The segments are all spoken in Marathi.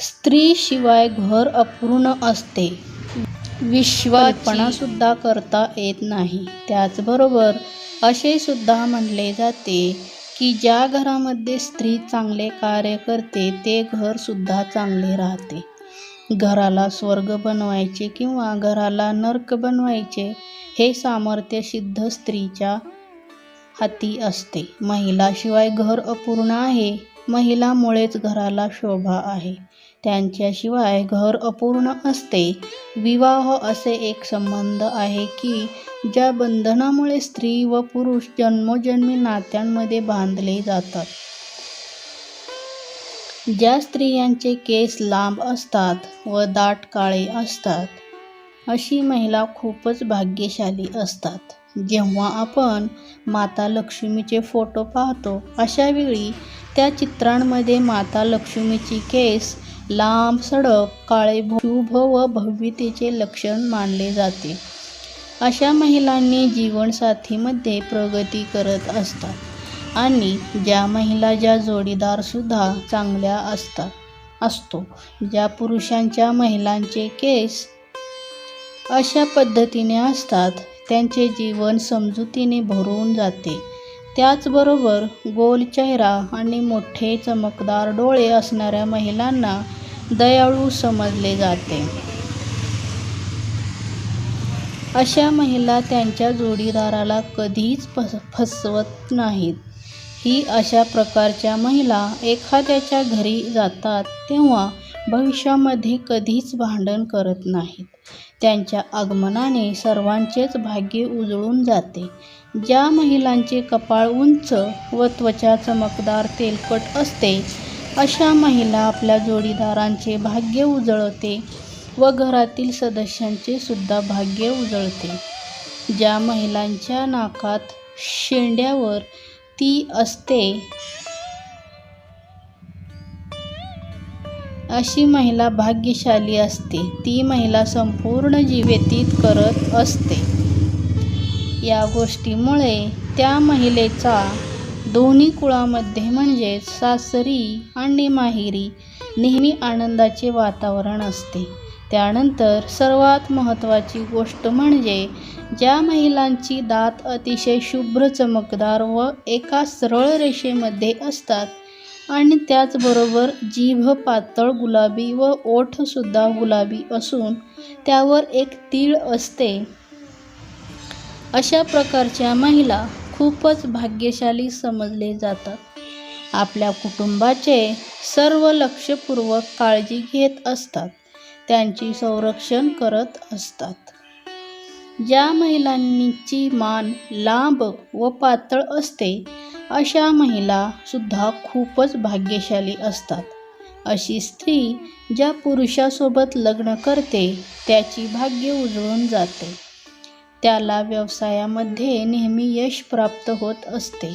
स्त्रीशिवाय घर अपूर्ण असते. विश्वाची करता येत नाही. त्याचबरोबर असे सुद्धा म्हणले जाते की ज्या घरामध्ये स्त्री चांगले कार्य करते ते घरसुद्धा चांगले राहते. घराला स्वर्ग बनवायचे किंवा घराला नर्क बनवायचे हे सामर्थ्य सिद्ध स्त्रीच्या हाती असते. महिलाशिवाय घर अपूर्ण आहे. महिलामुळेच घराला शोभा आहे. त्यांच्याशिवाय घर अपूर्ण असते. विवाह असे एक संबंध आहे की ज्या बंधनामुळे स्त्री व पुरुष जन्मोजन्मी नात्यांमध्ये बांधले जातात. ज्या स्त्रियांचे केस लांब असतात व दाट काळे असतात अशी महिला खूपच भाग्यशाली असतात. जेव्हा आपण माता लक्ष्मीचे फोटो पाहतो अशावेळी त्या चित्रांमध्ये माता लक्ष्मीची केस लांब सडक काळे शुभ व भव्यतेचे लक्षण मानले जाते. अशा महिलांनी जीवनसाथीमध्ये प्रगती करत असतात आणि ज्या महिला ज्या जोडीदारसुद्धा चांगल्या असतात असतो. ज्या पुरुषांच्या महिलांचे केस अशा पद्धतीने असतात त्यांचे जीवन समजुतीने भरून जाते. त्याचबरोबर गोल चेहरा आणि मोठे चमकदार डोळे असणाऱ्या महिलांना दयाळू समजले जाते. अशा महिला त्यांच्या जोडीदाराला कधीच फसवत नाहीत. ही अशा प्रकारच्या महिला एखाद्याच्या घरी जातात तेव्हा भविष्यामध्ये कधीच भांडण करत नाहीत. त्यांच्या आगमनाने सर्वांचेच भाग्य उजळून जाते. ज्या महिलांचे कपाळ उंच व त्वचा चमकदार तेलकट असते अशा महिला आपल्या जोडीदारांचे भाग्य उजळते व घरातील सदस्यांचे सुद्धा भाग्य उजळते. ज्या महिलांच्या नाकात शेंड्यावर ती असते अशी महिला भाग्यशाली असते. ती महिला संपूर्ण जी व्यतीत करत असते. या गोष्टीमुळे त्या महिलेचा दोन्ही कुळामध्ये म्हणजेच सासरी आणि माहेरी नेहमी आनंदाचे वातावरण असते. त्यानंतर सर्वात महत्त्वाची गोष्ट म्हणजे ज्या महिलांची दात अतिशय शुभ्र चमकदार व एका सरळ रेषेमध्ये असतात आणि त्याचबरोबर जीभ पातळ गुलाबी व ओठसुद्धा गुलाबी असून त्यावर एक तीळ असते अशा प्रकारच्या महिला खूपच भाग्यशाली समजले जातात. आपल्या कुटुंबाचे सर्व लक्षपूर्वक काळजी घेत असतात. त्यांची संरक्षण करत असतात. ज्या महिलांची मान लांब व पातळ असते अशा महिला सुद्धा खूपच भाग्यशाली असतात. अशी स्त्री ज्या पुरुषासोबत लग्न करते त्याची भाग्य उजळून जाते. त्याला व्यवसायामध्ये नेहमी यश प्राप्त होत असते.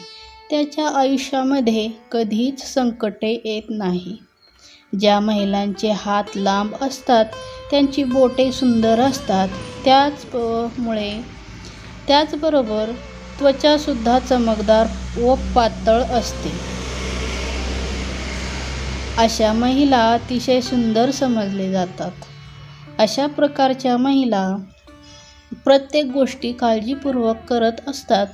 त्याच्या आयुष्यामध्ये कधीच संकटे येत नाही ज्या महिलांचे हात लांब असतात त्यांची बोटे सुंदर असतात. त्याचमुळे त्याचबरोबर त्वचासुद्धा चमकदार व पातळ असते. अशा महिला अतिशय सुंदर समजले जातात. अशा प्रकारच्या महिला प्रत्येक गोष्टी काळजीपूर्वक करत असतात.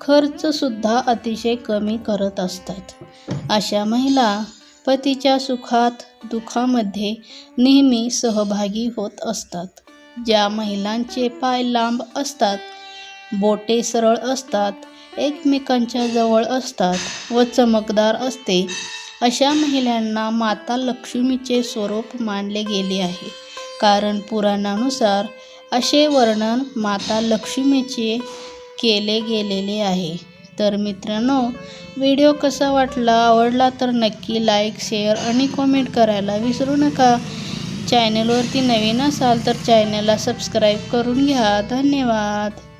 खर्चसुद्धा अतिशय कमी करत असतात. अशा महिला पतीच्या सुखात दुःखामध्ये नेहमी सहभागी होत असतात. ज्या महिलांचे पाय लांब असतात, बोटे सरळ असतात, एकमेकांच्या जवळ असतात व चमकदार असते अशा महिलांना माता लक्ष्मीचे स्वरूप मानले गेले आहे. कारण पुराणानुसार असे वर्णन माता लक्ष्मीचे केले गेलेले आहे. तर मित्रांनो व्हिडिओ कसा वाटला? आवडला तर नक्की लाईक, शेअर आणि कॉमेंट करायला विसरू नका. चॅनलवरती नवीन असाल तर चॅनलला सबस्क्राईब करून घ्या. धन्यवाद.